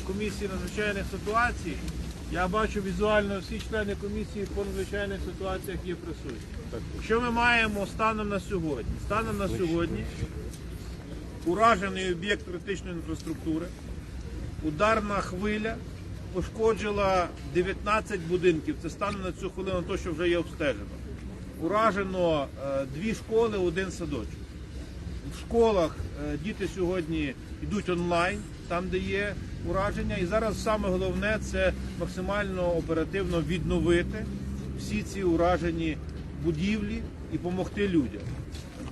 комісії надзвичайних ситуацій. Я бачу візуально всі члени комісії по надзвичайних ситуаціях є присутні. Що ми маємо станом на сьогодні? Станом на сьогодні уражений об'єкт критичної інфраструктури, ударна хвиля пошкоджила 19 будинків. Це станом на цю хвилину, то, що вже є обстежено. Уражено е, дві школи, один садочок. В школах е, діти сьогодні йдуть онлайн, там де є ураження. І зараз саме головне це максимально оперативно відновити всі ці уражені будівлі і допомогти людям.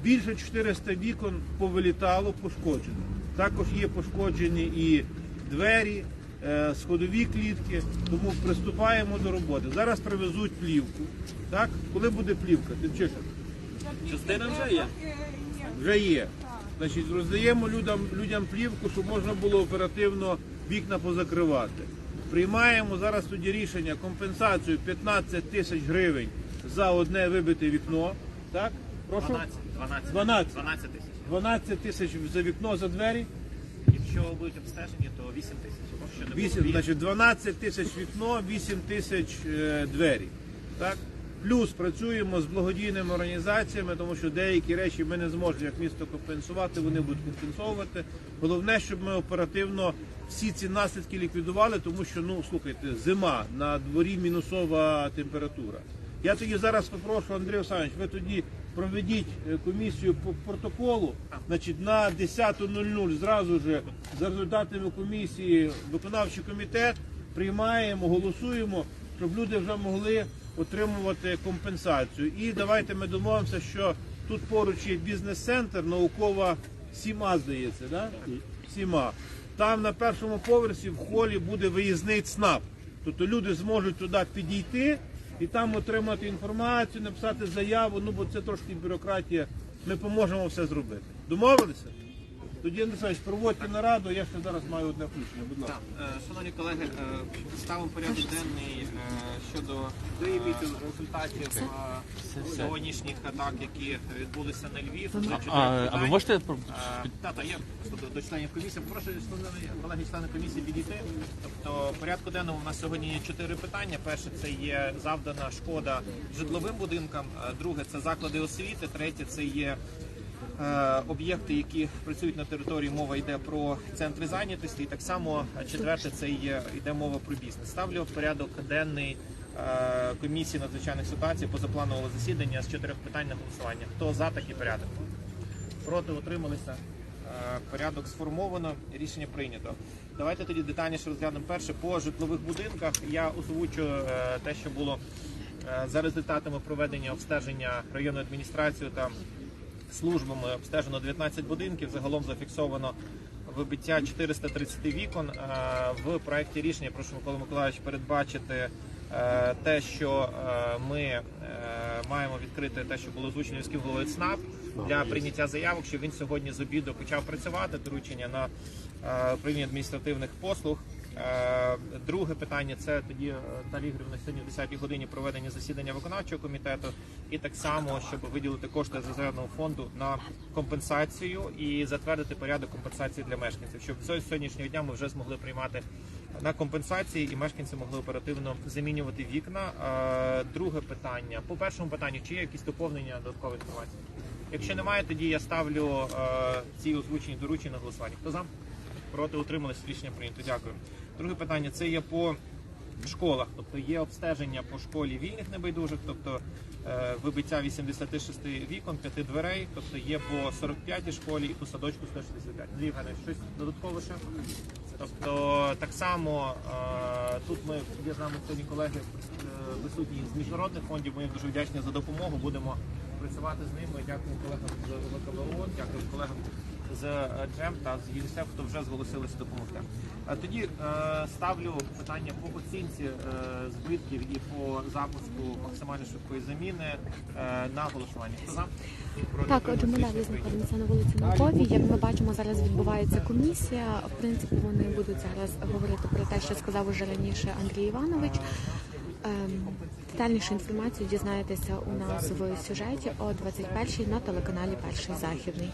Більше 400 вікон повилітало, пошкоджено. Також є пошкоджені і двері, е, сходові клітки, тому приступаємо до роботи. Зараз привезуть плівку. Так? Коли буде плівка? Тимчишин? Частина вже є. Вже є. Значить, роздаємо людям, людям плівку, щоб можна було оперативно вікна позакривати. Приймаємо зараз тоді рішення компенсацію 15 тисяч гривень за одне вибите вікно. Так? Прошу? 12. 12. 12. 12 тисяч. 12 тисяч за вікно за двері. Якщо будуть обстежені, то 8 тисяч. Що 8, значить 12 тисяч вікно, 8 тисяч е, двері. Так? Плюс працюємо з благодійними організаціями, тому що деякі речі ми не зможемо як місто компенсувати, вони будуть компенсовувати. Головне, щоб ми оперативно всі ці наслідки ліквідували, тому що ну слухайте, зима на дворі мінусова температура. Я тоді зараз попрошу Андрій Олександрович, ви тоді проведіть е, комісію по протоколу, значить на 10.00 зразу ж за результатами комісії виконавчий комітет приймаємо, голосуємо, щоб люди вже могли отримувати компенсацію. І давайте ми домовимося, що тут поруч є бізнес-центр, наукова сіма, здається, да? сіма. Там на першому поверсі в холі буде виїзний ЦНАП. Тобто люди зможуть туди підійти і там отримати інформацію, написати заяву. Ну бо це трошки бюрократія. Ми поможемо все зробити. Домовилися? Тоді Андрій проводьте нараду, я ще зараз маю одне включення. Будь ласка. Так, е, шановні колеги, е, ставимо порядок денний е, щодо результатів сьогоднішніх атак, які відбулися на Львів. А, а ви можете про- Та, та, є просто до, членів комісії. Прошу колеги, члени комісії підійти. Тобто в порядку денному у нас сьогодні є чотири питання. Перше це є завдана шкода житловим будинкам. Друге це заклади освіти. Третє це є об'єкти, які працюють на території. Мова йде про центри зайнятості. І так само е, четверте це є йде мова про бізнес. Ставлю в порядок денний. е, Комісії надзвичайних ситуацій позапланового засідання з чотирьох питань на голосування. Хто за такий порядок? Проти утрималися. Е, Порядок сформовано, рішення прийнято. Давайте тоді детальніше розглянемо перше по житлових будинках. Я озвучу е, те, що було е, за результатами проведення обстеження районної адміністрації та службами обстежено 19 будинків. Загалом зафіксовано вибиття 430 вікон. Е, В проєкті рішення прошу Микола Миколаївич передбачити е, те, що е, ми маємо відкрити те, що було озвучено міським головою ЦНАП для прийняття заявок, що він сьогодні з обіду почав працювати доручення на управління адміністративних послуг. Е, Друге питання це тоді е, Наталія Ігорівна сьогодні в 10-й годині проведення засідання виконавчого комітету, і так само, щоб виділити кошти з резервного фонду на компенсацію і затвердити порядок компенсації для мешканців, щоб з сьогоднішнього дня ми вже змогли приймати на компенсації і мешканці могли оперативно замінювати вікна. Е, Друге питання по першому питанню, чи є якісь доповнення додаткової інформації? Якщо немає, тоді я ставлю ці озвучені доручення на голосування. Хто за? Проти утримались рішення прийнято. Дякую. Друге питання це є по школах. Тобто є обстеження по школі вільних небайдужих, тобто е, вибиття 86 вікон, 5 дверей, тобто є по 45 школі і по садочку 165. Андрій Євгенович, щось додаткове ще? Тобто так само е, тут ми є з нами сьогодні колеги е, присутні з міжнародних фондів. Ми їм дуже вдячні за допомогу. Будемо працювати з ними. Дякую колегам з ВКБО, дякую колегам з е, Джем та з ЮНІСЕФ, хто вже зголосилися допомогти. А тоді е, ставлю питання по оцінці е, збитків і по запуску максимально швидкої заміни е, на голосування. Хто за? Так, отже, ми далі знаходимося на вулиці Науковій. Як ми бачимо, зараз відбувається комісія. В принципі, вони будуть зараз говорити про те, що сказав уже раніше Андрій Іванович. Ем, Детальнішу інформацію дізнаєтеся у нас в сюжеті о 21-й на телеканалі Перший Західний.